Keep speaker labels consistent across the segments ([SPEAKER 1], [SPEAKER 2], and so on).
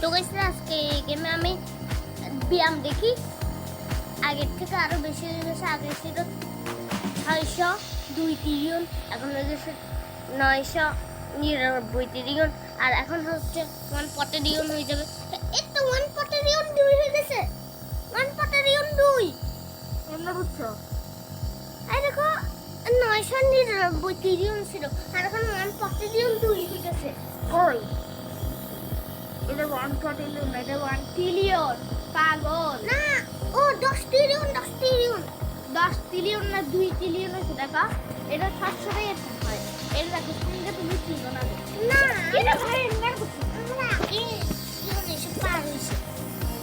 [SPEAKER 1] তো গাইস আজকে এই গেমে আমি ব্যায়াম দেখি। আগের থেকে আরও বেশি হয়ে গেছে, আগে ছিল ছয়শো দুই ট্রিলিয়ন এখন হয়ে গেছে নয়শো নিরানব্বই ট্রিলিয়ন আর এখন হচ্ছে ওয়ান পটেরিয়ন হয়ে যাবে। এই তো ওয়ান পটেরিয়ন দুই হয়ে গেছে। ওয়ান পটেরিয়ন দুই।
[SPEAKER 2] এমনি বুঝছ?
[SPEAKER 1] আর দেখো, নয়শো নিরানব্বই ট্রিলিয়ন ছিল, আর এখন ওয়ান পটেরিয়ন দুই হয়ে গেছে।
[SPEAKER 2] কই? এটা ওয়ান ট্রিলিয়ন এটা ওয়ান ট্রিলিয়ন পাগল।
[SPEAKER 1] না ও দশ ট্রিলিয়ন দশ ট্রিলিয়ন
[SPEAKER 2] দশ ট্রিলিয়ন না দুই ট্রিলিয়ন হয়েছে দেখা এটা সাতশোটাই এরকম হয় এটা দেখো সঙ্গে তুমি চিনো না
[SPEAKER 1] না।
[SPEAKER 2] এটা ভাই
[SPEAKER 1] পার হয়েছে।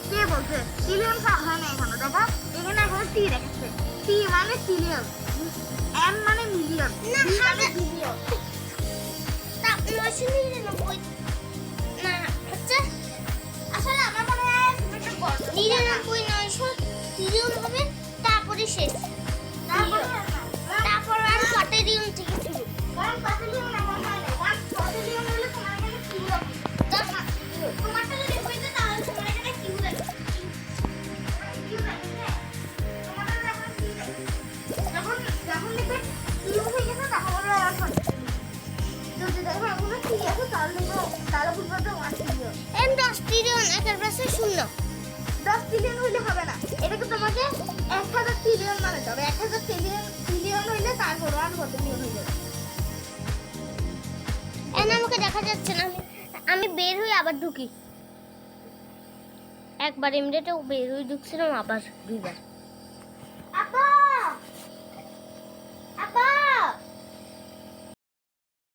[SPEAKER 2] কে বলছে? ট্রিলিয়ন হয় না এখানে দেখো এখানে এখন টি রেখেছে। টি মানে ট্রিলিয়ন এম মানে মিলিয়ন
[SPEAKER 1] না,
[SPEAKER 2] কিউ হয়ে গেছে তখন হলো ওয়ান যদি দেখো এখনও কি আছে। তাহলে তাহলে বুঝব যে ওয়ান
[SPEAKER 1] এম শূন্য।
[SPEAKER 2] দশ ট্রিলিয়ন হইলে হবে না। এটাকে তোমাকে এক হাজার ট্রিলিয়ন মানে হবে। এক হাজার ট্রিলিয়ন ট্রিলিয়ন হইলে তারপর আর কত ট্রিলিয়ন হয়ে যাবে
[SPEAKER 1] এন আমাকে দেখা যাচ্ছে না। আমি আমি বের হয়ে আবার ঢুকি। একবার এমনিতেও বের হয়ে ঢুকছিলাম আবার দুইবার।
[SPEAKER 2] আপা